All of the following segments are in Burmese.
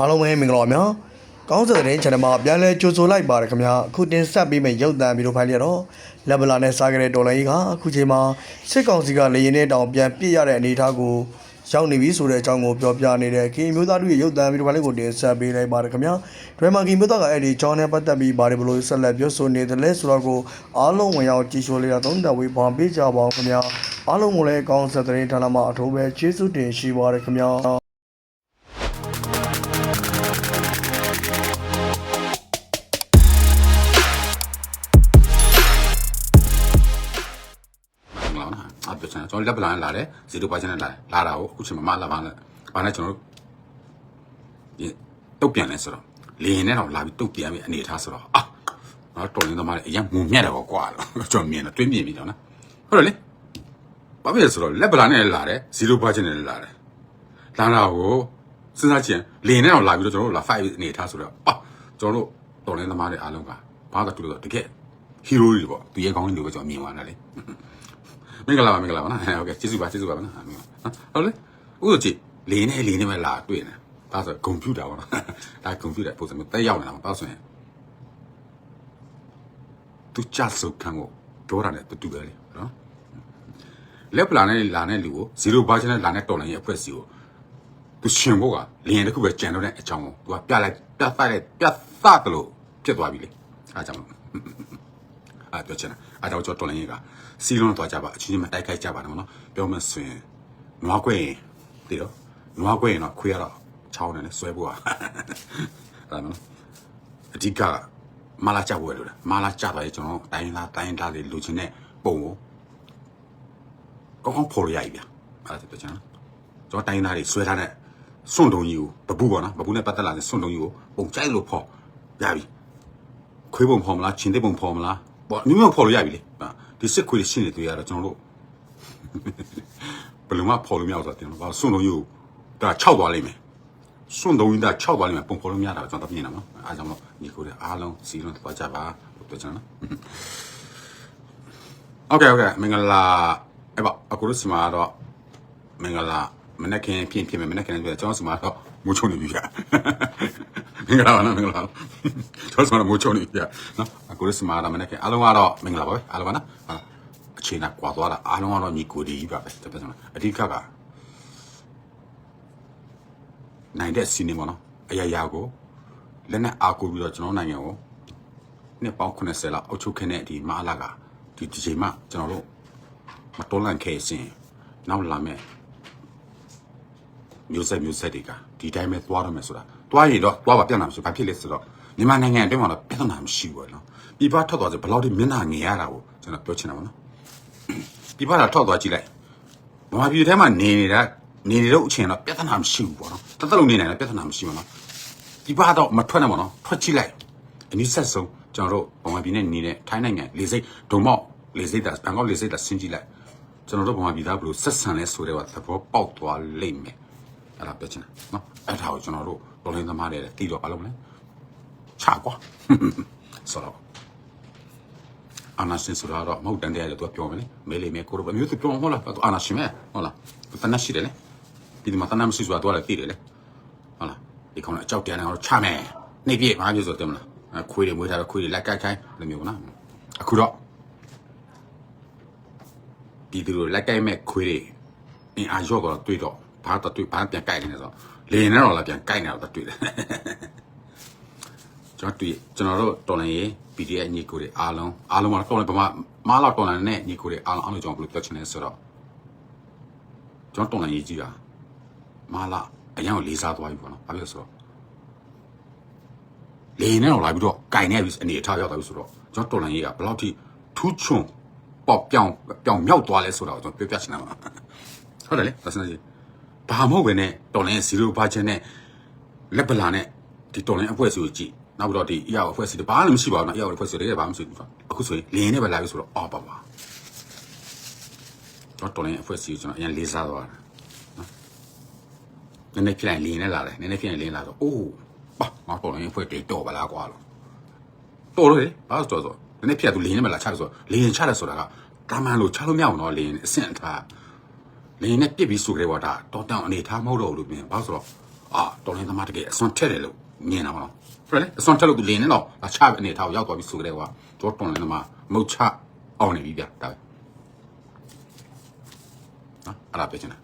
အားလုံးပဲမင်္ဂလာပါများကောင်းစတဲ့တဲ့ channel မှာပြန်လဲကြိုဆိုလိုက်ပါရခင်ဗျာအခုတင်ဆက်ပေးမယ့်ရုပ်သံဗီဒီယိုဖိုင်လေးတော့လက်ဗလာနဲ့စားကြတဲ့ဒေါ်လာကြီးကအခုချိန်မှာစစ်ကောင်စီကလေရင်နဲ့တောင်ပြန်ပြစ်ရတဲ့အနေအထားကိုရောက်နေပြီဆိုတဲ့အကြောင်းကိုပြောပြနေတဲ့ကင်းမျိုးသားတို့ရဲ့ရုပ်သံဗီဒီယိုဖိုင်လေးကိုတင်ဆက်ပေးလိုက်ပါရခင်ဗျာဒရမာကင်းမျိုးသားကအဲ့ဒီကြောင်းနဲ့ပတ်သက်ပြီးဘာတွေဘလို့ဆက်လက်ပြောဆိုနေတယ်လဲဆိုတော့ကိုအားလုံးဝင်ရောက်ကြည့်ရှုလေးတာသုံးသပ်ဝေးပါပေးကြပါအောင်ခင်ဗျာအားလုံးကိုလည်းကောင်းစတဲ့တဲ့ဌာနမှာအထူးပဲကျေးဇူးတင်ရှိပါရခင်ဗျာ အပြောချင်ကျွန်တော်လက်ပလာနဲ့လာတယ်ဇီရိုပါချင်နဲ့လာတယ်လာတာကိုအခုချိန်မှာမလာပါနဲ့ဘာနဲ့ကျွန်တော်တို့ဒီတုတ်ပြန်လဲဆိုတော့လေရင်နဲ့တော့လာပြီးတုတ်ပြန်ပြီးအနေထားဆိုတော့အာတော့တော်ရင်သမားလည်းအရင်မုံမြက်တယ်ပေါ့ကွာလို့ကျွန်တော်မြင်တော့တွင်းမြင်ပြီတော့နော်ဟုတ်တယ်လေဘာဖြစ်လဲဆိုတော့လက်ပလာနဲ့လာတယ်ဇီရိုပါချင်နဲ့လာတယ်လာတာကိုစဉ်းစားကြည့်လေရင်နဲ့တော့လာပြီးတော့ကျွန်တော်တို့လာ5အနေထားဆိုတော့အာကျွန်တော်တို့တော်ရင်သမားတွေအားလုံးကဘာကတူလို့တကယ်ဟီရိုတွေပေါ့သူရဲ့ကောင်းကြီးတွေပဲကျွန်တော်မြင်သွားတယ်လေ မင်္ဂလာပါမင်္ဂလာပါနော်ဟုတ်ကဲ့ကျေးဇူးပါကျေးဇူးပါနော်ဟုတ်လေဥစ္စာကြည့်လေနေလေနေပဲလာတွေ့နေဒါဆိုကွန်ပျူတာပေါ့နော်ဒါကွန်ပျူတာပုံစံမျိုးတက်ရောက်နေတာပေါ့ဆိုရင်သူချစုခံကိုပြောတာနဲ့တူတူပဲလေနော်လက်ပလာနဲ့လာတဲ့လူကို0ဘာချနဲ့လာတဲ့တော်လိုင်းရဲ့အဖွဲ့စီကိုသူရှင်ဖို့ကလင်းတစ်ခုပဲကြံတော့တဲ့အကြောင်းကိုသူကပြလိုက်ပြသလိုက်ပြသတယ်လို့ဖြစ်သွားပြီလေအားကြောင့်အဲ့ပြောချင်တာအဲ့တော့ကျွန်တော်တော်လည်းက စီလုံးတော့ကြပါအချင်းချင်းမတိုက်ခိုက်ကြပါနဲ့မနော်ပြောမှဆိုရင်နွားကွဲရင်တည်တော့နွားကွဲရင်တော့ခွေးရတော့ချောင်းနေလေဆွဲဖို့อ่ะအဲ့နော်အဓိကမာလာကြဖို့လို့မာလာကြပါရဲ့ကျွန်တော်တိုင်းသားတိုင်းသားလေးလူချင်းတဲ့ပုံကိုကောင်းကောင်းဖော်ရရည်ဗျအဲ့ဒါပြောချင်တာကျွန်တော်တိုင်းသားတွေဆွဲထားတဲ့စွန့်တုံကြီးကိုဘဘူးပေါ့နော်ဘဘူးနဲ့ပတ်သက်လာတဲ့စွန့်တုံကြီးကိုပုံကြိုက်လို့ဖော်ရပြီခွေးပုံဖော်မလားချင်းတဲ့ပုံဖော်မလားပေါ့မျိုးမျိုးဖော်လို့ရပြီလေဟာ ဒီစစ်ခွေးတွေရှင်းနေတွေ့ရတော့ကျွန်တော်တို့ဘယ်လိုမှဖော်လို့မရဘူးဆိုတော့တင်တော့ဘာစွန့်လုံးယူဒါ6သွားလိမ့်မယ်စွန့်လုံးယူဒါ6သွားလိမ့်မယ်ပုံဖော်လို့မရတာကျွန်တော်ပြင်တာနော်အားကြောင့်လို့ညီကိုတွေအားလုံးစီလုံးသွားကြပါလို့ပြောချင်တာနော်โอเคโอเคမင်္ဂလာအဲ့ပါအခုလို့စီမှာတော့မင်္ဂလာမနေ့ကင်းပြင်ပြင်မယ်မနေ့ကင်းပြန်ကျွန်တော်စီမှာတော့ မူချုံနေပြီဗျာမင်္ဂလာပါနော်မင်္ဂလာပါကျွန်တော်စမမိုးချုံနေပြနော်အခုရစမာရမနေ့ကအားလုံးကတော့မင်္ဂလာပါပဲအားလုံးပါနော်ဟာအချိန်ကကွာသွားတာအားလုံးကတော့ညီကိုဒီကြီးပါပဲတပတ်စံအဓိကကနိုင်တဲ့စီနေမနော်အရာရာကိုလက်နဲ့အားကိုပြီးတော့ကျွန်တော်နိုင်ငံကိုနှစ်ပေါင်း80လောက်အုပ်ချုပ်ခဲ့တဲ့ဒီမဟာလာကဒီဒီချိန်မှကျွန်တော်တို့မတွန်းလန့်ခဲ့ sin နောက်လာမဲ့ မျိုးဆက်မျိုးဆက်တွေကဒီတိုင်းပဲသွားရမယ်ဆိုတာသွားရတော့သွားပါပြဿနာမရှိဘာဖြစ်လဲဆိုတော့မြန်မာနိုင်ငံအတွင်းမှာတော့ပြဿနာမရှိဘူးနော်ပြည်ပထွက်သွားဆိုဘယ်လောက်ထိမျက်နှာငယ်ရတာကိုကျွန်တော်ပြောချင်တာပါနော်ပြည်ပကထွက်သွားကြည့်လိုက်ဗမာပြည်ထဲမှာနေနေတာနေနေတော့အချိန်တော့ပြဿနာမရှိဘူးပေါ့နော်တသက်လုံးနေနိုင်တယ်ပြဿနာမရှိဘူးနော်ပြည်ပတော့မထွက်နဲ့ပေါ့နော်ထွက်ကြည့်လိုက်အနည်းဆက်ဆုံးကျွန်တော်တို့ဗမာပြည်နဲ့နေတဲ့ထိုင်းနိုင်ငံလေစိတ်ဒုံမောက်လေစိတ်တာဘန်ကောက်လေစိတ်တာဆင်းကြည့်လိုက်ကျွန်တော်တို့ဗမာပြည်သားဘယ်လိုဆက်ဆံလဲဆိုတဲ့ကသဘောပေါက်သွားလိမ့်မယ် အဲ့ဒါပြောချင်တာနော်အဲ့ဒါကိုကျွန်တော်တို့တော်လင်းသမားတွေလည်းတီးတော့ဘာလို့မလဲချကွာဆိုတော့အနာရှင်ဆိုတော့မဟုတ်တန်တရားတော့ပြောမယ်လေမဲလေးမဲကိုတော့မျိုးသူပြောဟုတ်လားအနာရှင်မဲဟုတ်လားတနတ်ရှိတယ်လေဒီမှာတနတ်မရှိဆိုတာတော့လည်းသိတယ်လေဟုတ်လားဒီကောင်ကအကြောက်တရားနဲ့တော့ချမယ်နေပြေဘာပြောဆိုတယ်မလားခွေးတွေမွေးထားတော့ခွေးတွေလက်ကိုက်ခိုင်းလိုမျိုးနော်အခုတော့ဒီဒီလိုလက်ကိုက်မဲ့ခွေးတွေအင်အားရော့တော့တွေ့တော့ ဘာတော့တွေ့ဘာပြန်ကြိုက်နေလဲဆိုတော့လေနဲ့တော့လာပြန်ကြိုက်နေတော့တွေ့တယ်ကျွန်တော်တွေ့ကျွန်တော်တို့တော်လန်ရေး PDF ညီကိုတွေအားလုံးအားလုံးကတော်လန်ဗမာမားလာတော်လန်နဲ့ညီကိုတွေအားလုံးအားလုံးကျွန်တော်ဘယ်လိုပြောချင်လဲဆိုတော့ကျွန်တော်တော်လန်ရေးကြီးတာမားလာအရင်ကလေးစားသွားပြီပေါ့နော်ဘာဖြစ်လို့ဆိုတော့လေနဲ့တော့လာပြီးတော့ကြိုက်နေပြီအနေအထားရောက်သွားပြီဆိုတော့ကျွန်တော်တော်လန်ရေးကဘယ်လောက်ထိထူးချွန်ပေါက်ပြောင်ပြောင်မြောက်သွားလဲဆိုတော့ကျွန်တော်ပြောပြချင်တာပါဟုတ်တယ်လေဒါစနေကြီး ဘာမဟုတ်ပဲနဲ့တော်လိုင်း0ဘာချန်နဲ့လက်ပလာနဲ့ဒီတော်လိုင်းအဖွဲ့အစည်းကိုကြည့်နောက်ပြီးတော့ဒီအရာအဖွဲ့အစည်းတွေဘာမှမရှိပါဘူးနော်အရာအဖွဲ့အစည်းတွေဘာမှမရှိဘူးအခုဆိုရင်လင်းနဲ့ပဲလာပြီဆိုတော့အော်ပါပါတော့တော်လိုင်းအဖွဲ့အစည်းကိုကျွန်တော်အရင်လေးစားသွားတာနော်နည်းနည်းဖြစ်လိုက်လင်းနဲ့လာတယ်နည်းနည်းဖြစ်ရင်လင်းလာတော့အိုးပါငါတော်လိုင်းအဖွဲ့တွေတော့ပါလားကွာလို့တော်လို့လေဘာလို့တော်ဆိုနည်းနည်းဖြစ်သူလင်းနဲ့မလာချတယ်ဆိုတော့လင်းချတယ်ဆိုတာကတာမန်လို့ချလို့မရအောင်တော့လင်းအဆင့်ထား လင်းနဲ့ပြစ်ပြီးဆိုကြတယ်ကွာဒါတော့တောင်အနေထားမဟုတ်တော့ဘူးလို့ပြင်ဘာလို့ဆိုတော့အာတော်လိုင်းသမားတကယ်အစွမ်းထက်တယ်လို့မြင်တာပါနော်ဟုတ်တယ်အစွမ်းထက်လို့သူလင်းနေတော့အချအနေထားကိုရောက်သွားပြီဆိုကြတဲ့ကွာကျွန်တော်တော်လိုင်းသမားမုတ်ချအောင်နေပြီဗျဒါပဲနော်အဲ့ဒါပဲချင်တာ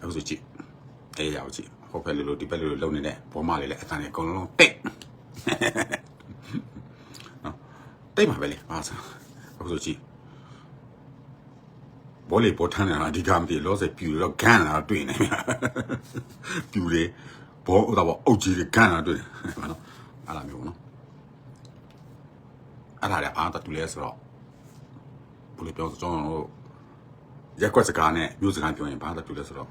အခုဆိုကြည့်အေးရအောင်ကြည့်ဟိုဖက်လိုလိုဒီဖက်လိုလိုလုံနေတဲ့ဘောမလေးလည်းအတန်လေးအကုန်လုံးတိတ်နော်တိတ်မှာပဲလေအားစားအခုဆိုကြည့် ဘောလေပေါ်ထန်းနေတာအဓိကမသိလောဆယ်ပြူတော့ဂန်းလာတွေ့နေမြပြူလေဘောဥတော့အုတ်ကြီးတွေဂန်းလာတွေ့တယ်နော်အဲ့လိုမျိုးနော်အဲ့ဒါလည်းအားတတူလဲဆိုတော့ဘယ်လိုပြောဆိုကျွန်တော်တို့ရက်ကွက်စကားနဲ့မျိုးစကားပြောရင်ဘာတတူလဲဆိုတော့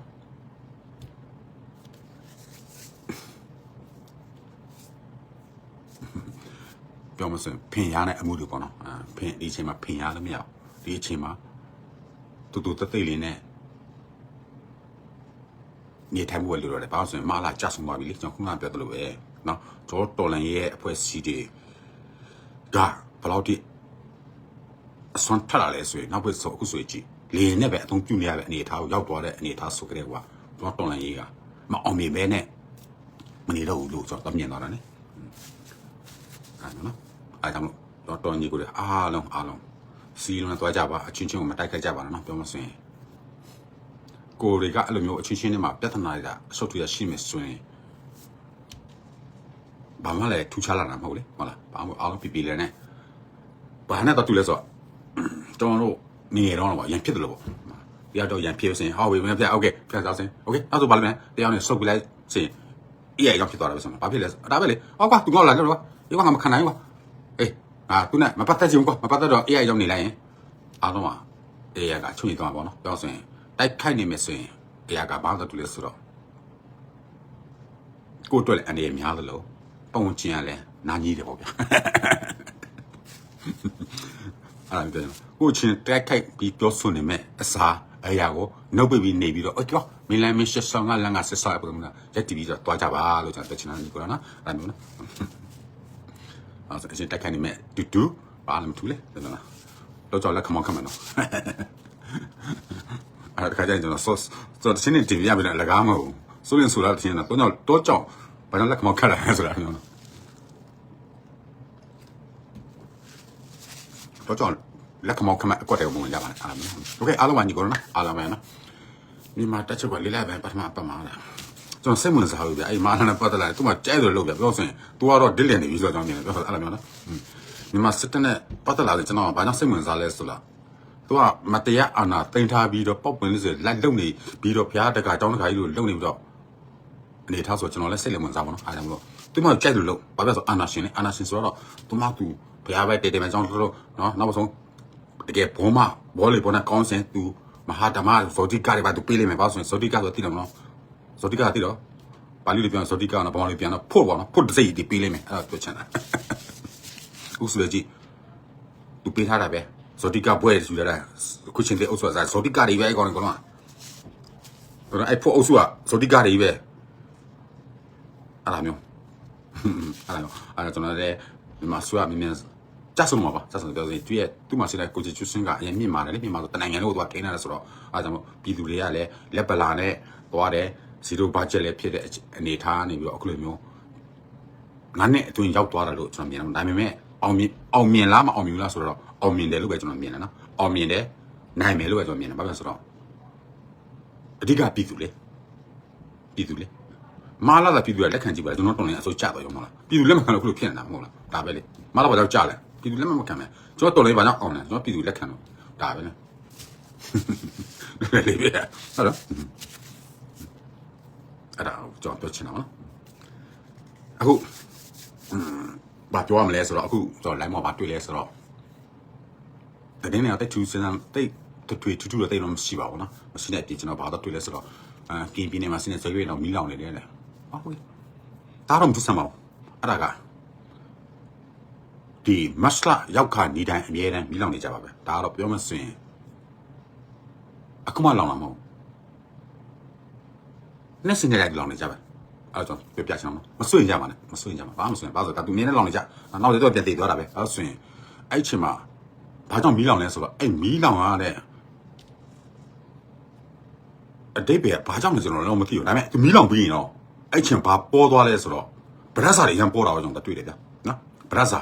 ပြောမစင်ဖင်ရတဲ့အမှုတွေပေါ့နော်အာဖင်ဒီအချိန်မှာဖင်ရလည်းမရဘူးဒီအချိန်မှာ တူတူတသိလေးနဲ့နေထိုင်မှုပဲလို့ရတယ်ဘာလို့ဆိုရင်မလာကြဆုံသွားပြီလေကျွန်တော်ခုနကပြောသလိုပဲเนาะကျွန်တော်တော်လန်ရဲ့အဖွဲ့အစည်းတွေကဘယ်လောက်ထိအစွမ်းထလာလဲဆိုရင်နောက်ဘက်ဆိုအခုဆိုရင်ကြည့်လေနဲ့ပဲအသုံးပြုနေရတဲ့အနေအထားကိုရောက်သွားတဲ့အနေအထားဆိုကြတဲ့ကွာကျွန်တော်တော်လန်ရေးကမအောင်မြင်ပဲနဲ့မနေတော့ဘူးလို့ကျွန်တော်မြင်သွားတာ ਨੇ အဲ့နော်အဲ့ကြောင့်လို့တော့တော်ညီကိုလည်းအားလုံးအားလုံး စီလုံးနဲ့သွားကြပါအချင်းချင်းကိုမတိုက်ခိုက်ကြပါနဲ့နော်ပြောမစင်ကိုတွေကအဲ့လိုမျိုးအချင်းချင်းတွေမှာပြဿနာတွေကအဆုတ်တွေရှိမယ်ဆိုရင်ဘာမှလည်းထူးခြားလာတာမဟုတ်လေဟုတ်လားဘာမှအားလုံးပြပြလဲနဲ့ဘာနဲ့တော့တူလဲဆိုတော့ကျွန်တော်တို့နေရတော့တော့ရန်ဖြစ်တယ်လို့ပေါ့တရားတော့ရန်ဖြစ်စင်ဟောဝေမင်းပြโอเคပြစားစင်โอเคအဲ့ဆိုဘာလဲမလဲတရားနဲ့စုပ်ပြလိုက်စင်အေးရရောက်ဖြစ်သွားတာပဲဆိုတော့ဘာဖြစ်လဲဒါပဲလေဟောကွာသူငေါ့လာလို့ကွာဒီကွာငါမခံနိုင်ဘူးကွာ အေးအာသူနဲ့မပတ်သက်ချင်ဘူးကွာမပတ်သက်တော့အေးရရောက်နေလိုက်ရင်အားလုံးကအေးရကချွတ်နေသွားပါတော့ပြောဆိုရင်တိုက်ခိုက်နေမယ်ဆိုရင်အေးရကဘာလို့တူလဲဆိုတော့ကိုအတွက်လည်းအနေများသလိုပုံဝင်ချင်းရလဲနာကြီးတယ်ပေါ့ဗျာအဲ့ဒါပြောရင်ကိုချင်းတက်ခိုက်ပြီးပြောဆိုနေမဲ့အစားအရာကိုနှုတ်ပိတ်ပြီးနေပြီးတော့အော်ကျော်မင်းလည်းမင်းရှစ်ဆောင်ကလမ်းကဆက်ဆောက်ပုံကရက်တီပြီးတော့တွားကြပါလို့ကျွန်တော်တက်ချင်တာဒီကောနော်အဲ့ဒါမျိုးနော် အဲ့ဒါအချင်းတက်ခိုက်နေမဲ့တူတူဘာလည်းမထူးလေကျွန်တော်တော့ကြောက်လက်ခမောင်းခမနော်အဲ့ဒါခါကျရင်ကျွန်တော် sauce ဆိုတော့ချင်းနေတီဗီရပြီလည်းကားမဟုတ်ဆိုရင်ဆိုလာချင်းတော့တော့တော့ကြောက်ဘာလို့လက်ခမောင်းခက်လာလဲဆိုတာမျိုးနော် တော့ကြောင့်လက်ခမောက်ခမအကွက်တယ်ပုံရပါတယ်အားလုံးโอเคအားလုံးပါညီကိုနော်အားလုံးပဲနော်ဒီမှာတက်ချက်ကလေးလိုက်ပဲပထမပတ်မှာလား ကျွန်တော်စိတ်ဝင်စားလို့ဗျအဲ့မာနနဲ့ပတ်သက်လာတယ်သူမှကြိုက်တယ်လို့ဗျပြောဆိုရင် तू ကတော့ဒစ်လင်နေပြီဆိုတော့ကျွန်တော်မြင်တယ်ပြောဆိုအားလုံးမျိုးနော်ဒီမှာစစ်တပ်နဲ့ပတ်သက်လာတယ်ကျွန်တော်ကဘာကြောင့်စိတ်ဝင်စားလဲဆိုလား तू ကမတရားအာဏာတင်ထားပြီးတော့ပောက်ပွင့်လို့ဆိုလိုက်လုံနေပြီးတော့ဘုရားတက္ကတောင်းတက္ကကြီးလို့လုံနေပြီးတော့အနေထားဆိုကျွန်တော်လည်းစိတ်လည်းဝင်စားပါတော့အားလုံးလို့သူမှကြိုက်လို့လို့ဘာဖြစ်ဆိုအာနာရှင်လေအာနာရှင်ဆိုတော့သူမှသူဘုရားပဲတေတေမဲ့ကြောင်းလို့နော်နောက်ဆုံးတကယ်ဘောမဘောလေဘောနဲ့ကောင်းစင်သူမဟာဓမ္မဇောတိကတွေပါသူပေးလိမ့်မယ်ဘာဆိုရင်ဇောတိကဆိုသိတယ်မနော် ဇောတိကသိတော့ပါဠိလိုပြန်ဇောတိကနော်ဘာမှလိုပြန်တော့ဖို့ပေါ့နော်ဖို့တစ်စိတ်ဒီပေးလိမ့်မယ်အဲ့ဒါပြောချင်တာဥစုလေကြီးသူပေးထားတာပဲဇောတိကဘွဲယူလာတာခုချင်းတဲ့အုပ်စုကဇောတိကတွေပဲအကောင်ကောင်ကတော့အဲ့ဖို့အုပ်စုကဇောတိကတွေပဲအဲ့လိုမျိုးအဲ့ဒါအဲ့ဒါကျွန်တော်လည်းဒီမှာဆွေးရမြင်မြန်ကြဆုံမှာပါကြဆုံပြောရင်သူရဲ့သူ့မှာရှိတဲ့ကိုချီချူစင်းကအရင်မြင့်မာတယ်လေမြင့်မာဆိုတနိုင်ငံလုံးကိုသူကထိန်းထားတယ်ဆိုတော့အားကြောင့်ပြည်သူတွေကလည်းလက်ပလာနဲ့သွားတယ် ဇီရိုဘတ်ဂျက်လည်းဖြစ်တဲ့အနေထားနေပြီးတော့အခုလိုမျိုးငါနဲ့အတွင်းရောက်သွားတယ်လို့ကျွန်တော်မြင်တယ်ဒါပေမဲ့အောင်မြင်အောင်မြင်လားမအောင်မြင်လားဆိုတော့အောင်မြင်တယ်လို့ပဲကျွန်တော်မြင်တယ်နော်အောင်မြင်တယ်နိုင်မယ်လို့ပဲကျွန်တော်မြင်တယ်ဘာဖြစ်လဲဆိုတော့အဓိကပြည်သူလေပြည်သူလေမာလာကပြည်သူကလက်ခံကြည့်ပါလားကျွန်တော်တော်နေအစိုးကြတော့ရောမလားပြည်သူလက်မခံလို့ခုလိုဖြစ်နေတာမဟုတ်လားဒါပဲလေမာလာဘာကြောင့်ကြလဲပြည်သူလက်မခံမယ်ကျွန်တော်တော်နေဘာကြောင့်အောင်လဲကျွန်တော်ပြည်သူလက်ခံတော့ဒါပဲလေလေပဲဟုတ်လား အဲ့ဒါကျွန်တော်ပြောချင်တာနော်အခုဘာပြောရမလဲဆိုတော့အခုကျွန်တော် line မှာဘာတွေ့လဲဆိုတော့တကယ်နဲ့တက်သူစမ်းတိတ်တွေ့ထူးထူးတော့တိတ်တော့မရှိပါဘူးနော်မရှိတဲ့အပြင်ကျွန်တော်ဘာတော့တွေ့လဲဆိုတော့အာကင်းပြင်းနေမှာစနေစရွေးတော့မီးလောင်နေတယ်လေဟုတ်ပြီဒါတော့မထူးဆန်းပါဘူးအဲ့ဒါကဒီမတ်လာရောက်ခါနေတိုင်းအမြဲတမ်းမီးလောင်နေကြပါပဲဒါကတော့ပြောမစင်အခုမှလောင်လာမဟုတ် လက်စင်နေတဲ့လောင်နေကြပါအဲ့တော့ပြပြချင်အောင်မဆွရင်ကြပါနဲ့မဆွရင်ကြပါဘာမှမဆွရင်ဘာလို့ဒါသူမြင်နေလောင်နေကြနောက်တော့ပြန်တည်သွားတာပဲအဲ့ဆိုရင်အဲ့ချိန်မှာဘာကြောင့်မီးလောင်လဲဆိုတော့အဲ့မီးလောင်ရတဲ့အတိတ်ပဲဘာကြောင့်လဲကျွန်တော်လည်းမသိဘူးဒါပေမဲ့သူမီးလောင်ပြီးရင်တော့အဲ့ချင်းဘာပေါ်သွားလဲဆိုတော့ဗရက်စာတွေရန်ပေါ်တာကိုကျွန်တော်တွေ့တယ်ဗျနော်ဗရက်စာ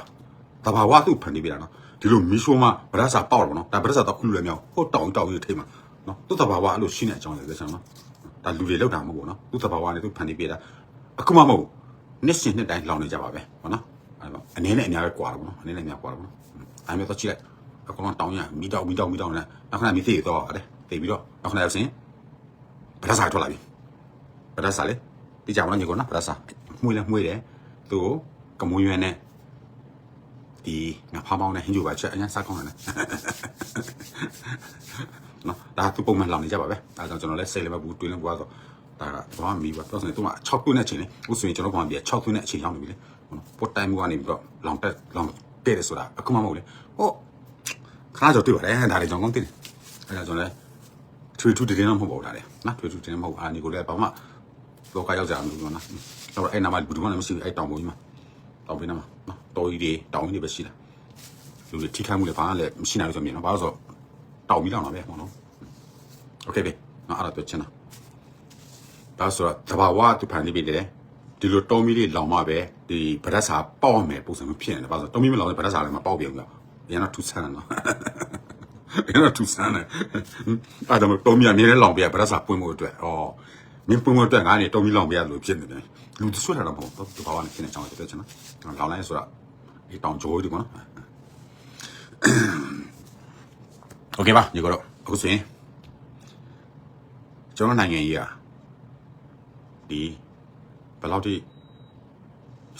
တဘာဝသူ့ဖန်တီးပြတာနော်ဒီလိုမီးရှိုးမှဗရက်စာပေါက်တော့နော်ဒါဗရက်စာတော့ခုလူလည်းမြောက်ဟိုတောင်တောင်ကြီးထိမှာနော်သူ့တဘာဝအဲ့လိုရှင်းတဲ့အကြောင်းလေးပဲကျွန်တော်နော် ဒါလူတွေလောက်တာမဟုတ်ဘူးနော်သူ့တဘာဝနဲ့သူ့ဖန်တီးပြတာအခုမှမဟုတ်နှစ်ရှင်နှစ်တိုင်းလောင်နေကြပါပဲဟုတ်နော်အဲ့တော့အနေနဲ့အများပဲကွာတော့နော်အနေနဲ့အများကွာတော့နော်အဲ့မျိုးတော့ကြည့်လိုက်အကောင်တောင်းရမီတောက်မီတောက်မီတောက်နဲ့နောက်ခဏမီသေးတော့အဲ့တေးပြီးတော့နောက်ခဏရောက်စင်ပဒစာထွက်လာပြီပဒစာလေဒီကြောင်လည်းညီကောနော်ပဒစာမှုလဲမှုတယ်သူ့ကိုကမွန်ရွယ်နဲ့ဒီငါဖောင်းပေါင်းနဲ့ဟင်းကျူပါချက်အရင်စားကောင်းတယ် နော်ဒါသူပုံမှန်လောင်နေကြပါပဲဒါကြောင့်ကျွန်တော်လည်းစိတ်လည်းမဘူးတွေးလည်းမဘူးဆိုဒါကဘာမှမီးပါတော့ဆိုရင်သူက6သွင်းတဲ့အချိန်လေဥဆိုရင်ကျွန်တော်ဘာမှပြ6သွင်းတဲ့အချိန်ရောက်နေပြီလေပေါ်တိုင်းမှုကနေပြီးတော့လောင်တက်လောင်တဲ့တယ်ဆိုတာအခုမှမဟုတ်လေဟောခဏကြောတွေ့ပါတယ်ဒါလည်းကျွန်တော်ကောင်းသိတယ်အဲဒါကြောင့်လည်းထွေထူးတည်င်းတော့မဟုတ်ပါဘူးဒါလေနော်ထွေထူးတည်င်းမဟုတ်အာနီကိုလည်းဘာမှလောကရောက်ကြအောင်လို့ပြောနော်အဲ့တော့အဲ့နာမဘူးတော့မရှိဘူးအဲ့တောင်ပေါ်ကြီးမှာတောင်ပေါ်နာမှာနော်တော်ကြီးတွေတောင်ကြီးတွေပဲရှိတာလူတွေထိခိုက်မှုလည်းဘာမှလည်းမရှိနိုင်လို့ဆိုမြင်နော်ဘာလို့ဆို တောင်ပြီးတော့လာပဲပေါ့နော်โอเคပဲနော်အဲ့ဒါပြောချင်တာဒါဆိုတော့တဘာဝသူဖန်တီးပြီးတယ်ဒီလိုတောမီလေးလောင်မှပဲဒီဗရက်စာပေါက်မယ်ပုံစံမျိုးဖြစ်နေတယ်ဘာလို့ဆိုတောမီမလောင်တဲ့ဗရက်စာလည်းမပေါက်ပြန်ဘူးဗျာရန်တော့ထူဆန်းတယ်နော် အဲ့တော့သူစမ်းတယ်အဲ့တော့တော်မြအမြဲတမ်းလောင်ပြဗရက်စာပွင့်ဖို့အတွက်ဩမင်းပွင့်ဖို့အတွက်ငါနေတော်မြလောင်ပြလို့ဖြစ်နေတယ်လူသူဆွတ်တာတော့မဟုတ်ဘူးဘာဝနဲ့ဖြစ်နေချောင်းတက်ချင်နော်လောင်လိုက်ဆိုတာဒီတောင်ကြိုးဒီကောနော် โอเคပါညီကတော့အခုဆိုရင်ကျွန်တော်နိုင်ငံကြီးอ่ะဒီဘယ်လောက်ထိ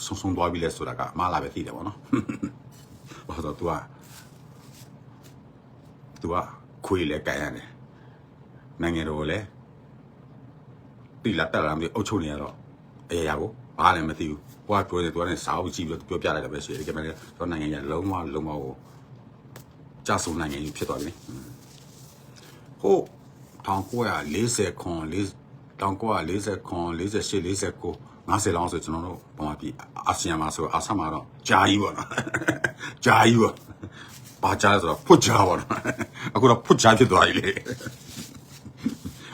ဆုံဆုံသွားပြီလဲဆိုတာကမလာပဲသိတယ်ပေါ့နော်ဘာလို့ तू อ่ะ သူကခွေလဲကြိုင်ရတယ်နိုင်ငံတော်ကိုလည်းတိလာတက်လာမသိအုပ်ချုပ်နေရတော့အရာရာကိုဘာလည်းမသိဘူးဟိုကပြောတယ်သူကလည်းစာအုပ်ကြည့်ပြီးတော့ပြောပြလိုက်တယ်ပဲရှိတယ်ဒီကနေ့တော့နိုင်ငံရလုံးဝလုံးဝကို ကြာဆုံးနိုင်ငံကြီးဖြစ်သွားပြီဟို1940ခွန်40 1940ခွန်48 49 50လောက်ဆိုကျွန်တော်တို့ပုံမှန်ပြီးအာဆီယံမှာဆိုအာဆမ်မှာတော့ဂျာကြီးပေါ့နော်ဂျာကြီးပေါ့ဘာဂျာလဲဆိုတော့ဖွတ်ဂျာပေါ့နော်အခုတော့ဖွတ်ဂျာဖြစ်သွားပြီလေ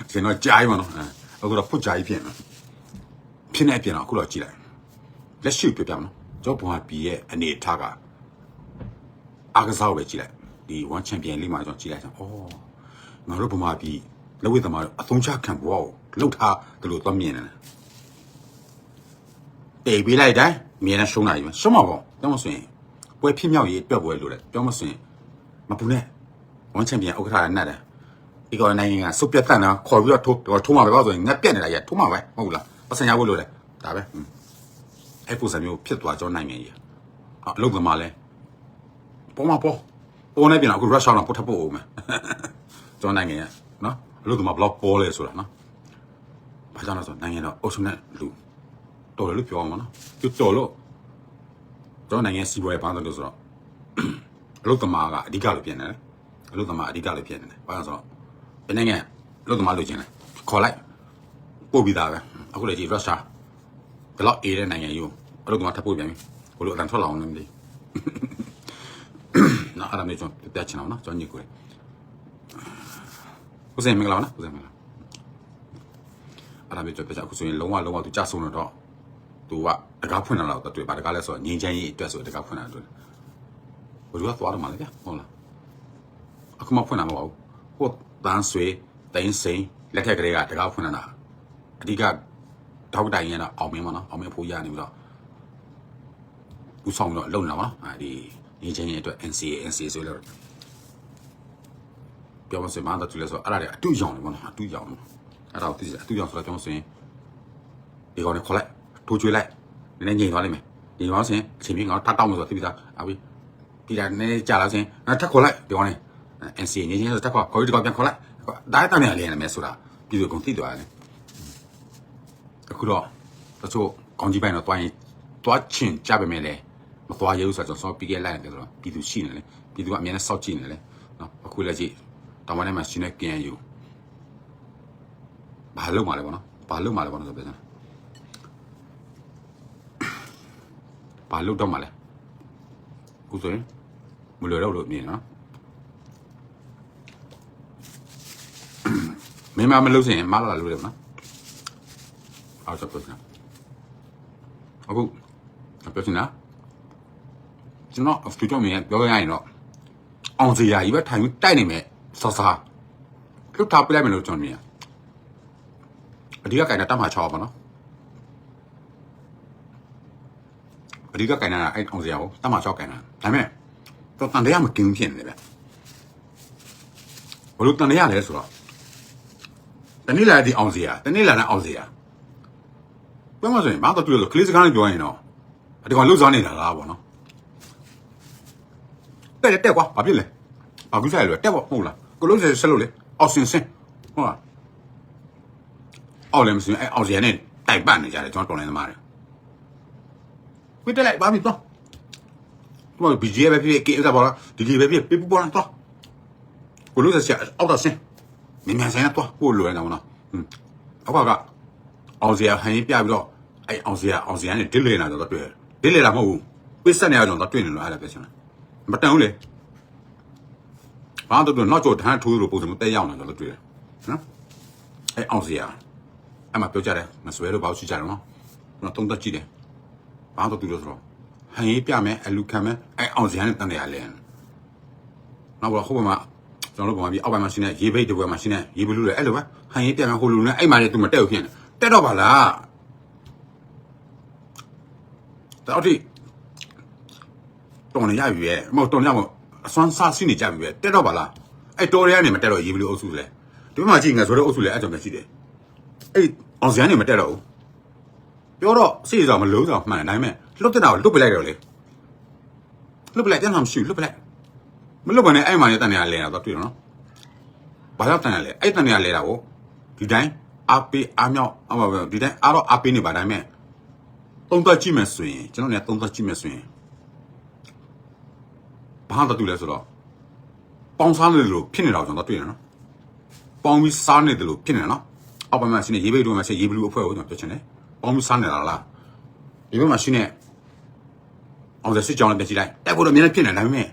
ကျွန်တော်ဂျာကြီးပေါ့နော်အခုတော့ဖွတ်ဂျာကြီးဖြစ်နေဖြစ်နေပြင်တော့အခုတော့ကြည့်လိုက်လက်ရှိပြပြမနော်ကျော်ပုံမှန်ပြီးရဲ့အနေထားကအားကစားကိုပဲကြည့်လိုက် ဒီ1 champion လေးမှာကျွန်တော်ကြည့်လိုက်ဆိုအော်ငါတို့ပုံမှန်ပြီးလက်ဝဲသမားအသုံးချခံဘဝကိုလှုပ်ထားတယ်လို့သွားမြင်နေတယ်တေးပေးလိုက်တိုင်းအမြဲတမ်းရှုံးတာကြီးပဲရှုံးမှာပေါ့ပြောမဆိုရင်ပွဲဖြစ်မြောက်ရေးအတွက်ပွဲလို့လေပြောမဆိုရင်မပူနဲ့ဝန်ချန်ပီယံဥက္ကဋ္ဌကနတ်တယ်ဒီကောင်နိုင်ငံကစုပ်ပြတ်တန်တာခေါ်ပြီးတော့ထိုးတော့ထိုးမှာပဲပေါ့ဆိုရင်ငက်ပြက်နေတာကြီးထိုးမှာပဲမဟုတ်လားပစံရဖို့လို့လေဒါပဲအဲ့ပုံစံမျိုးဖြစ်သွားကြောနိုင်ငံကြီးအလုပ်သမားလဲပေါ်မှာပေါ် ပေါ်နေပြန်အခု rush hour တော့ပို့ထပ်ပို့အောင်မယ်ကြောနိုင်ငံရနော်အလုပ်သမားဘလောက်ပေါ်လဲဆိုတာနော်ဘာကြောင့်လဲဆိုနိုင်ငံတော့အုပ်စုနဲ့လူတော်တယ်လို့ပြောအောင်မနော်သူတော်လို့တော့နိုင်ငံစီးပွားရေးဘာလို့လဲဆိုတော့အလုတ်သမားကအဓိကလို့ပြင်နေတယ်အလုတ်သမားအဓိကလို့ပြင်နေတယ်ဘာလို့ဆိုတော့ဘယ်နိုင်ငံအလုတ်သမားလို့ကျင်လဲခေါ်လိုက်ပို့ပြီးသားပဲအခုလေဒီရုရှားဘယ်တော့အေးတဲ့နိုင်ငံယူအလုတ်သမားထပ်ပို့ပြန်ပြီဘလို့အတန်ထွက်လာအောင်လည်းမသိ နော်အဲ့ဒါမျိုးကျွန်တော်ပြချင်အောင်နော်ကျွန်တော်ညစ်ကိုကိုစင်မင်္ဂလာပါနော်ကိုစင်မင်္ဂလာအဲ့ဒါမျိုးကျွန်တော်ပြချအခုဆိုရင်လုံးဝလုံးဝသူကြဆုံတော့သူကတကားဖွင့်လာတော့တွေ့ပါတကားလဲဆိုတော့ငင်းချမ်းရေးအတွက်ဆိုတကားဖွင့်လာတွေ့ဘယ်သူကသွားတော့မှလဲဗျဟုတ်လားအခုမှဖွင့်လာမဟုတ်ဘူးဟိုတန်းဆွေတိုင်းစိန်လက်ထက်ကလေးကတကားဖွင့်လာတာအဓိကတောက်တိုင်ရတော့အောင်မင်းမနော်အောင်မင်းဖိုးရနေပြီးတော့ဦးဆောင်တော့လုံလာပါနော်အဲဒီ ငင်းချမ်းရေးအတွက် NCA NCA ဆိုလို့ပြောမစမတော့သူလဲဆိုအဲ့ဒါတွေအတူရောင်နေပေါ့နော်အတူရောင်အဲ့ဒါကိုသိတယ်အတူရောင်ဆိုတော့ကျွန်တော်ဆိုရင်ဒီကောင်နဲ့ခေါ်လိုက်ထိုးကျွေးလိုက်နည်းနည်းငြိမ်သွားလိမ့်မယ်ငြိမ်သွားစဉ်အချိန်ပြင်းငါထပ်တောက်မယ်ဆိုသိပြီသားအဘိဒီလာနည်းကြာလာစဉ်ငါထပ်ခေါ်လိုက်ဒီကောင်နဲ့ NC ငြိမ်ငြိမ်ဆိုထပ်ခေါ်ခေါ်ဒီကောင်ပြန်ခေါ်လိုက်ဒါတမ်းနေလေးနေမယ်ဆိုတာပြည်သူကုန်သိသွားတယ်အခုတော့တချို့ကောင်းကြီးပိုင်းတော့တွားရင်တွားချင်းကြပါမယ်လေ မတွားရဘူးဆိုတော့ဆောပြီးခဲ့လိုက်တယ်ဆိုတော့ပြည်သူရှိနေလေပြည်သူကအမြဲတမ်းစောက်ကြည့်နေလေနော်အခုလည်းကြည့်တောင်ပိုင်းထဲမှာရှင်နေကြံယူဘာလုပ်မှလဲပေါ့နော်ဘာလုပ်မှလဲပေါ့နော်ဆိုပြန်ဘာလုပ်တော့မှလဲခုဆိုရင်မလွယ်တော့လို့မြင်နော်မမင်းမမလို့စရင်မလာလို့တယ်နော်အော်ဆက်ပြောချင်အခုပြောချင်တာ ကျွန်တော်အဖူတော့မင်းပြောရရင်တော့အောင်စရာကြီးပဲထိုင်ပြီးတိုက်နေမယ်ဆဆာလွတ်ထားပြလိုက်မယ်လို့ကျွန်တော်မြင်အဓိကကင်တာတတ်မှချောပါနော်အဓိကကင်တာအဲ့အောင်စရာကိုတတ်မှချောကင်တာဒါပေမဲ့တော့တန်တရားမကင်းဖြစ်နေတယ်ဗျဘလို့တန်တရားလဲဆိုတော့တနေ့လာဒီအောင်စရာတနေ့လာတဲ့အောင်စရာဘယ်မှာဆိုရင်ဘာတော့တွေ့လို့ကလေးစကားနဲ့ပြောရင်တော့ဒီကောင်လှုပ်ရှားနေတာလားပေါ့နော် တက်တယ်တက်ကွာဘာဖြစ်လဲဘာကူးဆိုင်လဲတက်ပေါ့မဟုတ်လားကိုလုံးဆက်ဆက်လို့လေအောက်စင်စင်ဟုတ်လားအောက်လည်းမစင်အဲအောက်စင်နဲ့တိုက်ပတ်နေကြတယ်ကျွန်တော်တော်နေသမားတွေဝိတက်လိုက်ဘာဖြစ်တော့သူက BG ပဲဖြစ်ဖြစ်ကေဥစားပါလားဒီဒီပဲဖြစ်ပြပပေါ်တော့ကိုလုံးဆက်ဆက်အောက်တော့စင်မြင်မြန်ဆိုင်တော့ကိုလိုရအောင်နော်ဟွန်းအောက်ကအောင်စရာဟန်ရင်ပြပြီးတော့အဲအောင်စရာအောင်စရာနဲ့ဒစ်လေနာတော့တွေ့ဒစ်လေလာမဟုတ်ဘူးပစ်ဆက်နေအောင်တော့တွေ့နေလို့အဲ့ဒါပဲရှင်လား မတန်ဘူးလေဘာတော့တော့နောက်ကျော်တန်းထိုးလို့ပုံစံတက်ရောက်နေတယ်လို့တွေ့တယ်နော်အဲအောင်စရာအမှပြောကြတယ်မဆွဲလို့ဘာလို့ရှိကြတယ်နော်ကျွန်တော်တုံးတက်ကြည့်တယ်ဘာတော့တူလို့ဆိုတော့ဟန်ရေးပြမယ်အလူခံမယ်အဲအောင်စရာနဲ့တန်တယ်ရလဲနောက်တော့ဟိုဘက်မှာကျွန်တော်တို့ဘုံမှာပြီးအောက်ပိုင်းမှာရှင်းနေရေးဘိတ်တပွဲမှာရှင်းနေရေးဘလူးလေအဲ့လိုပဲဟန်ရေးပြမယ်ဟိုလူနဲ့အဲ့မှာလေသူမတက်ဘူးဖြစ်နေတက်တော့ပါလားတော့ဒီ တော်နေရပြီရဲ့မဟုတ်တော်နေရမဟုတ်အစွမ်းစားစီးနေကြပြီပဲတက်တော့ပါလားအဲ့တော်ရရနေမတက်တော့ရေးဘလို့အုပ်စုလဲဒီမှာကြည့်ငါဆိုတော့အုပ်စုလဲအဲ့ကြောင့်မရှိတယ်အဲ့အောင်စရန်နေမတက်တော့ဘူးပြောတော့စိတ်ဆောင်မလုံးဆောင်မှန်တယ်ဒါပေမဲ့လွတ်တဲ့တာကိုလွတ်ပလိုက်တော့လေလွတ်ပလိုက်ပြန်မှမရှိဘူးလွတ်ပလိုက်မလွတ်ဘဲနဲ့အဲ့မှလည်းတန်နေရလဲတော့တွေ့တော့နော်ဘာလို့တန်ရလဲအဲ့တန်နေရလဲတာကိုဒီတိုင်းအားပေးအားမြောက်အမဒီတိုင်းအားတော့အားပေးနေပါဒါပေမဲ့သုံးသက်ကြည့်မယ်ဆိုရင်ကျွန်တော်လည်းသုံးသက်ကြည့်မယ်ဆိုရင် ဘာမှမတူလဲဆိုတော့ပေါင်စားနေတယ်လို့ဖြစ်နေတာကိုကျွန်တော်တွေ့တယ်နော်ပေါင်ပြီးစားနေတယ်လို့ဖြစ်နေတယ်နော်အောက်ပိုင်းမှာရှိနေရေးပိတ်တို့မှာရှိရေးဘလူးအဖွဲ့ကိုကျွန်တော်ပြောချင်တယ်ပေါင်ပြီးစားနေတာလားဒီဘက်မှာရှိနေအောင်စစစ်ကြောင်းလည်းပြကြည့်လိုက်တိုက်ဖို့တော့မြင်နေဖြစ်နေဒါပေမဲ့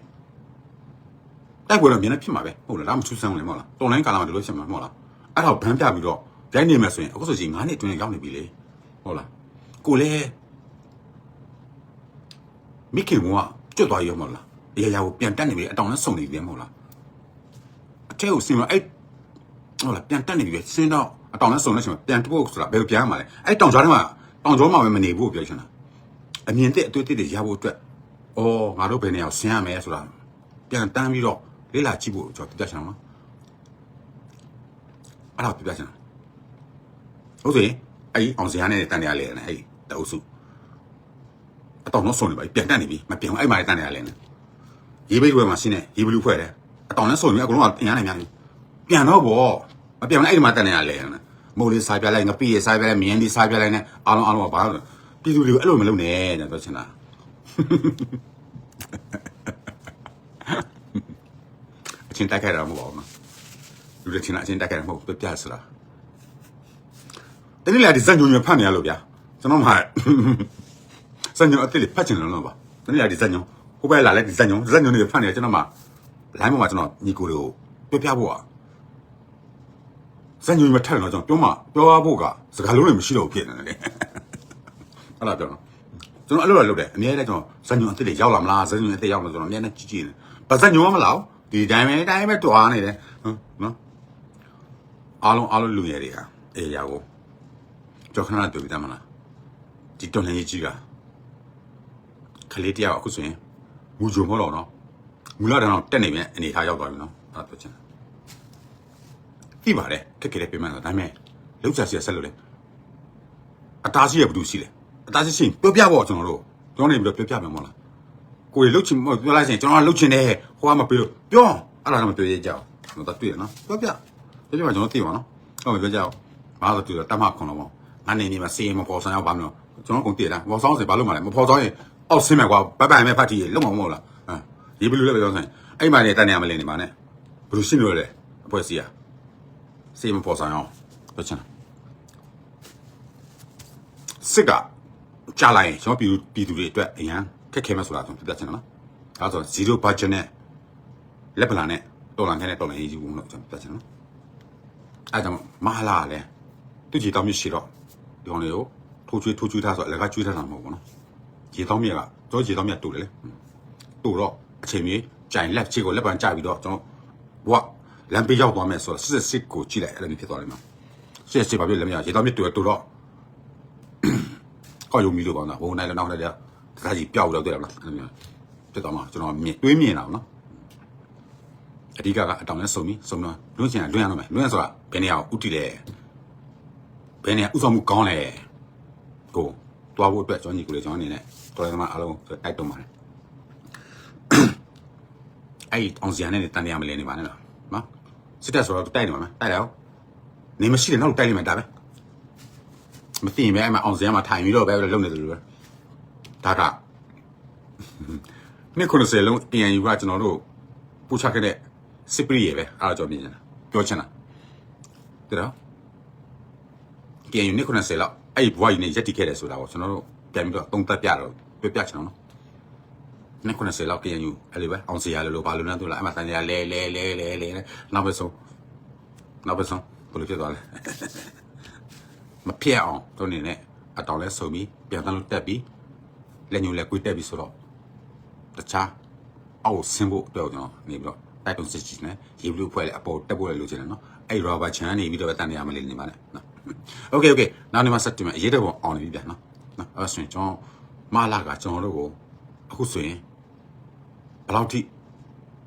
တိုက်ဖို့တော့မြင်နေဖြစ်မှာပဲဟုတ်လားဒါမှချူဆန်းဝင်မဟုတ်လားတော်လိုင်းကာလာမှာဒီလိုဖြစ်မှာမဟုတ်လားအဲ့တော့ဘန်းပြပြီးတော့ရိုက်နေမယ်ဆိုရင်အခုဆိုရင်9နှစ်အတွင်းရောက်နေပြီလေဟုတ်လားကိုလည်းမိခင်ကကျွတ်သွားရောမဟုတ်လား အရာရာကိုပြန်တက်နေပြီအတောင်နဲ့စုံနေပြီမဟုတ်လားအထက်ကိုဆင်းမအဲ့ဟုတ်လားပြန်တက်နေပြီဆင်းတော့အတောင်နဲ့စုံနေချိန်မှာပြန်တပုတ်ဆိုတာဘယ်လိုပြန်ရမှာလဲအဲ့တောင်ကြားထဲမှာတောင်ကျောမှာပဲမနေဘူးပြောချင်တာအမြင်တဲ့အတွေ့အတွေ့တွေရဖို့အတွက်အော်ငါတို့ဘယ်နေရာဆင်းရမယ်ဆိုတာပြန်တန်းပြီးတော့လေးလာကြည့်ဖို့ကျွန်တော်ပြချင်တာနော်အဲ့ဒါပြချင်တာဟုတ်စေအဲ့အောင်စရာနဲ့တန်ရလဲနဲ့အဲ့တအုပ်စုအတောင်တော့စုံနေပါပြီပြန်တက်နေပြီမပြန်ဘူးအဲ့မှာတန်ရလဲနဲ့ ရေးပိတ်ဝဲမှာရှင်းနေရေးဘလူးဖွဲ့တယ်အတောင်နဲ့စုံပြီးအကုန်လုံးကအင်အားနဲ့များနေပြန်တော့ဗောမပြန်ဘူးအဲ့ဒီမှာတက်နေရလဲမိုးလေးစားပြလိုက်ငပိရေစားပြလိုက်မြင်းလေးစားပြလိုက်နဲ့အားလုံးအားလုံးကဘာလို့ပြည်သူတွေကိုအဲ့လိုမလုပ်နဲ့တဲ့ပြောချင်တာအချင်းတက်ခဲ့တာမဟုတ်ပါဘူးနော်လူတွေချင်းအချင်းတက်ခဲ့တာမဟုတ်ပြပြစလားတနေ့လာဒီဇန်ညုံညဖတ်နေရလို့ဗျာကျွန်တော်မှဇန်ညုံအစ်စ်ဖတ်ချင်တယ်လို့ပါတနေ့လာဒီဇန်ညုံ ဟိုဘက်လာလဲဒီဇက်ညုံဇက်ညုံတွေဖတ်နေတယ်ကျွန်တော်မှလိုင်းပေါ်မှာကျွန်တော်ညီကိုတွေကိုပြောပြဖို့อ่ะဇက်ညုံမထက်တော့ကျွန်တော်ပြောမှပြောရဖို့ကစကားလုံးတွေမရှိတော့ဘူးဖြစ်နေတယ်လေအဲ့ဒါပြောတော့ကျွန်တော်အဲ့လိုလုပ်တယ်အများကြီးကျွန်တော်ဇက်ညုံအစ်စ်တွေရောက်လာမလားဇက်ညုံအစ်စ်ရောက်လာကျွန်တော်အများနဲ့ကြည့်ကြည့်နေဘာဇက်ညုံမလားဒီတိုင်းပဲတိုင်းပဲတွားနေတယ်ဟုတ်နော်အားလုံးအားလုံးလူငယ်တွေကအေးရကိုကျွန်တော်ခဏတွေ့ပြီးသားမလားဒီတော်နေကြီးကခလေးတယောက်အခုဆိုရင် မူဂျုံမဟုတ်တော့နော်မူလာတန်းတော့တက်နေပြန်အနေထားရောက်သွားပြီနော်အဲ့ဒါပြောချင်တယ်သိပါတယ်ခက်ခဲတဲ့ပြင်မှန်းတော့ဒါပေမဲ့လောက်ချာစီဆက်လို့လေအတားစီရဘယ်သူရှိလဲအတားစီရှိရင်ပြောပြဖို့ကျွန်တော်တို့ကျွန်တော်နေပြီးတော့ပြောပြမယ်မဟုတ်လားကိုယ်လှုပ်ချင်ပြောလိုက်ရင်ကျွန်တော်ကလှုပ်ချင်တယ်ဟိုကမပြောပြောအဲ့ဒါတော့မပြောရကြအောင်ကျွန်တော်တွေ့ရနော်ပြောပြပြောပြမှကျွန်တော်သိပါနော်ဟုတ်မပြောကြအောင်ဘာလို့တူတော့တတ်မှခွန်တော့ငါနေနေမှာစေးမပေါ်ဆောင်ရပါမလို့ကျွန်တော်ကုန်တည်လားပေါ်ဆောင်စေဘာလို့မလဲမပေါ်ဆောင်ရင် အောက်ဆင်းမယ်ကွာဘတ်ပိုင်မဲ့ဖတ်တီလုံးမမဟုတ်လားဟမ်ဒီဘလူးလည်းပြောဆိုင်အဲ့မှာနေတန်နေရမလဲနေပါနဲ့ဘလူးရှင်းလို့လေအဖွဲ့စီရစေးမပေါ်ဆောင်အောင်ပြောချင်စစ်ကကြာလိုက်ရင်ကျွန်တော်ပြည်သူပြည်သူတွေအတွက်အရန်ခက်ခဲမှဆိုတာကျွန်တော်ပြချင်တယ်နော်ဒါဆို0 budget နဲ့လက်ပလာနဲ့တော်လန်ခဲနဲ့တော်လန်ရေးကြီးဘူးလို့ကျွန်တော်ပြချင်တယ်နော်အဲ့ကြောင့်မလာလဲသူကြီးတောင်းမြရှိတော့ဒီကောင်လေးကိုထိုးချွေးထိုးချွေးထားဆိုအလကကျွေးထားတာမဟုတ်ဘူးနော် ရေတောင်းမြကကျွန်တော်ရေတောင်းမြတူတယ်လေတူတော့အချိန်ကြီးကြိုင်လက်ချေကိုလက်ပံကြပြီးတော့ကျွန်တော်ဘဝလမ်းပေးရောက်သွားမယ်ဆိုတော့စစ်စစ်ကိုကြည့်လိုက်အဲ့လိုမျိုးဖြစ်သွားတယ်နော်စစ်စစ်ဘာဖြစ်လဲမရရေတောင်းမြတူတူတော့ကောက်ယုံမီလို့ပေါ့နော်ဘုံနိုင်လည်းနောက်လည်းတခါကြီးပျောက်တော့တွေ့တယ်မလားအဲ့လိုမျိုးဖြစ်သွားမှာကျွန်တော်မြင်တွေးမြင်တာပေါ့နော်အဓိကကအတောင်နဲ့စုံပြီးစုံတော့လွန့်ချင်တာလွန့်ရတော့မယ်လွန့်ရဆိုတာဘယ်နေရာကိုဥတီလဲဘယ်နေရာဥဆောင်မှုကောင်းလဲကို တွားဖို့အတွက်ကျွန်တော်ညီကိုလေကျွန်တော်အနေနဲ့တော်တယ်သမားအားလုံးတိုက်တုံးပါတယ်အဲ့ဒီအောင်စရာနဲ့တန်တရားမလဲနေပါနဲ့နော်နော်စစ်တပ်ဆိုတော့တိုက်နေပါမယ်တိုက်တယ်အောင်နေမရှိတယ်နောက်တိုက်လိုက်မယ်ဒါပဲမသိရင်ပဲအဲ့မှာအောင်စရာမှာထိုင်ပြီးတော့ပဲလုံနေတယ်လို့ပဲဒါကနှစ်90လုံး PNU ကကျွန်တော်တို့ပူချခဲ့တဲ့စစ်ပရိရေပဲအားကြောင့်မြင်နေတာပြောချင်တာတဲ့တော့ကင်ယူနေ90လောက် အဲ့ဒီဘဝကြီးနေရက်တည်ခဲ့တယ်ဆိုတာကိုကျွန်တော်တို့ပြန်ပြီးတော့သုံးသပ်ပြတော့ပြပြချင်အောင်နော်နေ90လောက်ကင်ယူအဲ့လိုပဲအောင်စရာလို့ဘာလို့လဲသူလားအမှတန်ရလဲလဲလဲလဲလဲနောက်ပဲဆုံးနောက်ပဲဆုံးဘယ်လိုဖြစ်သွားလဲမဖြစ်အောင်တို့နေနဲ့အတောင်လဲဆုံပြီးပြန်တန်းလို့တက်ပြီးလက်ညှိုးလဲကွေးတက်ပြီးဆိုတော့တခြားအောက်ဆင်းဖို့အတွက်ကျွန်တော်နေပြီးတော့တိုက်တွန်းစစ်ချင်တယ်ရေဘလူးဖွဲ့လေအပေါ်တက်ဖို့လည်းလိုချင်တယ်နော်အဲ့ရောဘာချန်နေပြီးတော့တန်နေရမလေးနေပါနဲ့နော် Okay okay နောက်နေ့မှစတင်မယ်အရေးတပေါ်အောင်နေပြီဗျာနော်နော်အဲ့ဆိုရင်ကျွန်တော်မလာကကျွန်တော်တို့ကိုအခုဆိုရင်ဘယ်လောက်ထိ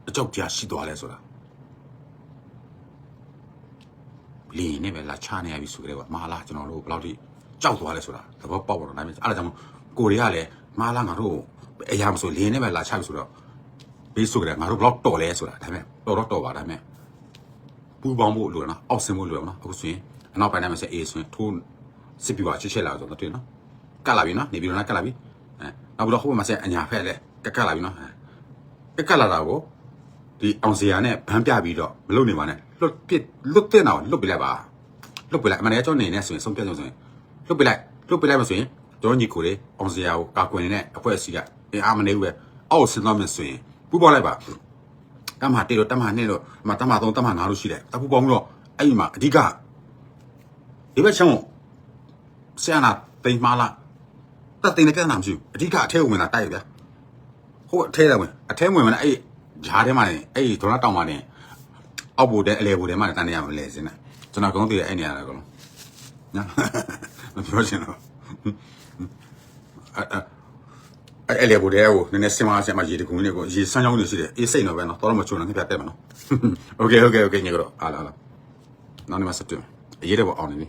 အကြောက်ကြားရှိသွားလဲဆိုတာလင်းနေပဲလာချနေရပြီဆိုကြတယ်ကွာမလာကျွန်တော်တို့ဘယ်လောက်ထိကြောက်သွားလဲဆိုတာသဘောပေါက်ပါတော့ဒါပေမဲ့အဲ့ဒါကြောင့်ကိုတွေကလည်းမလာငါတို့အရာမဆိုလင်းနေပဲလာချပြီဆိုတော့ဘေးဆိုကြတယ်ငါတို့ဘယ်လောက်တော်လဲဆိုတာဒါပေမဲ့တော်တော့တော်ပါဒါပေမဲ့ပူပေါင်းဖို့လိုတယ်နော်အောက်ဆင်းဖို့လိုတယ်နော်အခုဆိုရင် အနောက်ပိုင်းထဲမှာဆက်အေးဆိုရင်ထိုးစစ်ပြပါချစ်ချက်လာဆိုတော့တွေ့နော်ကတ်လာပြီနော်နေပြီးတော့ကတ်လာပြီအဲနောက်ပြီးတော့ဟိုဘက်မှာဆက်အညာဖက်လဲကတ်ကတ်လာပြီနော်ကတ်ကတ်လာတာကိုဒီအောင်စရာနဲ့ဗန်းပြပြီးတော့မလုပ်နေပါနဲ့လွတ်ပစ်လွတ်တဲ့နောက်လွတ်ပြလိုက်ပါလွတ်ပြလိုက်အမှန်တကယ်ကျွန်တော်နေနေဆိုရင်ဆုံးပြတ်ဆုံးဆိုရင်လွတ်ပြလိုက်လွတ်ပြလိုက်မဆိုရင်ကျွန်တော်ညီကိုလေးအောင်စရာကိုကာကွယ်နေတဲ့အဖွဲ့အစည်းကအင်အားမနေဘူးပဲအောက်ဆင်းသွားမယ်ဆိုရင်ပူပေါက်လိုက်ပါတမတေတော့တမနဲ့တော့မတမ3တမ9လို့ရှိတယ်တပူပေါင်းတော့အဲ့ဒီမှာအဓိက ဒီဘက်ချောင်းဆရာနာတိမ်မာလာတတ်တင်တဲ့ပြဿနာမရှိဘူးအဓိကအထဲဝင်လာတိုက်ရဗျာဟိုအထဲတယ်ဝင်အထဲဝင်မလားအဲ့ဂျားထဲမှာနေအဲ့ဒေါ်လာတောင်မှာနေအောက်ဘူတဲ့အလဲဘူထဲမှာတန်နေရမလဲစင်းနေကျွန်တော်ကုန်းတည်းအဲ့နေရတာကောနော်ညာမပြောချင်တော့အဲ့အဲ့လေဘူတဲ့ကိုနည်းနည်းစင်မစင်မရေတကူနေကိုရေဆန်းချောင်းနေရှိတယ်အေးစိတ်တော့ပဲနော်တော်တော့မချုံနဲ့ပြတ်တယ်မနော်โอเคโอเคโอเคညီကတော့အားလာလာနောက်နေ့မှဆက်တွေ့မယ်အရေးတော့အောင်နေပြီ